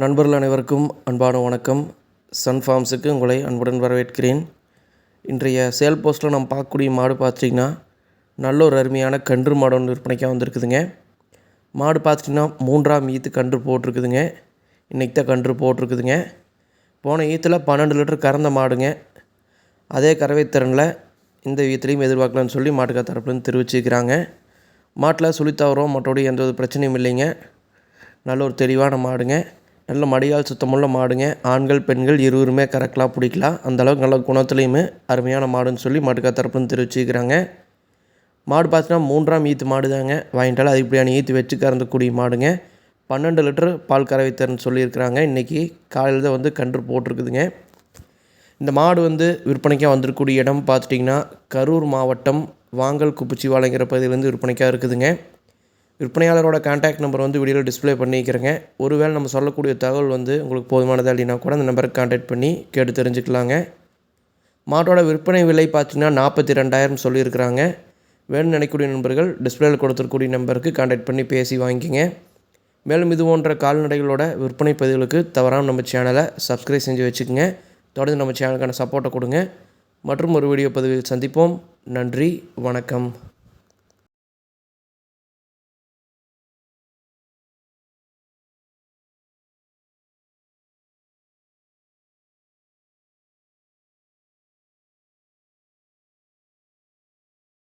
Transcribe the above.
நண்பர்கள் அனைவருக்கும் அன்பான வணக்கம். சன் ஃபார்ம்ஸுக்கு உங்களை அன்புடன் வரவேற்கிறேன். இன்றைய சேல் போஸ்ட்டில் நம்ம பார்க்கக்கூடிய மாடு பார்த்திங்கன்னா நல்ல ஒரு அருமையான கன்று மாடு ஒன்று விற்பனைக்காக வந்திருக்குதுங்க. மாடு பார்த்துட்டிங்கன்னா மூன்றாம் ஈத்து கன்று போட்டிருக்குதுங்க. இன்றைக்கி தான் கன்று போட்டிருக்குதுங்க. போன ஈத்தில் பன்னெண்டு லிட்டர் கறந்த மாடுங்க. அதே கறவை திறனில் இந்த ஈத்துலேயும் எதிர்பார்க்கலாம்னு சொல்லி மாட்டுக்கா தரப்புலேருந்து தெரிவிச்சுக்கிறாங்க மாட்டில் சுழித்தாவரம் மற்றபடி எந்த ஒரு பிரச்சனையும் இல்லைங்க. நல்ல ஒரு தெளிவான மாடுங்க. நல்ல மடியால் சுத்தமுள்ள மாடுங்க. ஆண்கள் பெண்கள் இருவருமே கரெக்டாக பிடிக்கலாம் அந்தளவுக்கு நல்ல குணத்துலேயுமே அருமையான மாடுன்னு சொல்லி மாட்டுக்கார் தரப்புன்னு தெரிவிச்சுக்கிறாங்க. மாடு பார்த்தீங்கன்னா மூன்றாம் ஈத்து மாடு தாங்க வாங்கிட்டாலும் அதிகப்படியான ஈத்து வச்சு கறந்துக்கூடிய மாடுங்க. பன்னெண்டு லிட்டர் பால் கறவை திறன் சொல்லியிருக்கிறாங்க. இன்றைக்கி காலையில் தான் வந்து கன்று போட்டிருக்குதுங்க. இந்த மாடு வந்து விற்பனைக்காக வந்திருக்கக்கூடிய இடம் பார்த்துட்டிங்கன்னா கரூர் மாவட்டம் வாங்கல் குப்பிச்சி குப்பிச்சிவாளைங்கிற பகுதியிலேருந்து விற்பனைக்காக இருக்குதுங்க. விற்பனையாளரோட கான்டாக்ட் நம்பர் வந்து வீடியோவில் டிஸ்ப்ளே பண்ணிக்கிறேங்க. ஒருவேளை நம்ம சொல்லக்கூடிய தகவல் வந்து உங்களுக்கு போதுமானதா அப்படின்னா கூட அந்த நம்பருக்கு கான்டாக்ட் பண்ணி கேட்டு தெரிஞ்சுக்கலாங்க. மாட்டோட விற்பனை விலை பார்த்தீங்கன்னா நாற்பத்தி ரெண்டாயிரம் சொல்லியிருக்கிறாங்க. வேணும்னு நினைக்கக்கூடிய நண்பர்கள் டிஸ்பிளேயில் கொடுத்துருக்கூடிய நம்பருக்கு கான்டாக்ட் பண்ணி பேசி வாங்கிக்கிங்க. மேலும் இது போன்ற கால்நடைகளோட விற்பனை பதிவுகளுக்கு தவறாமல் நம்ம சேனலை சப்ஸ்கிரைப் செஞ்சு வச்சுக்கோங்க. தொடர்ந்து நம்ம சேனலுக்கான சப்போர்ட்டை கொடுங்க. மற்றும் ஒரு வீடியோ பதிவில் சந்திப்போம். நன்றி வணக்கம்.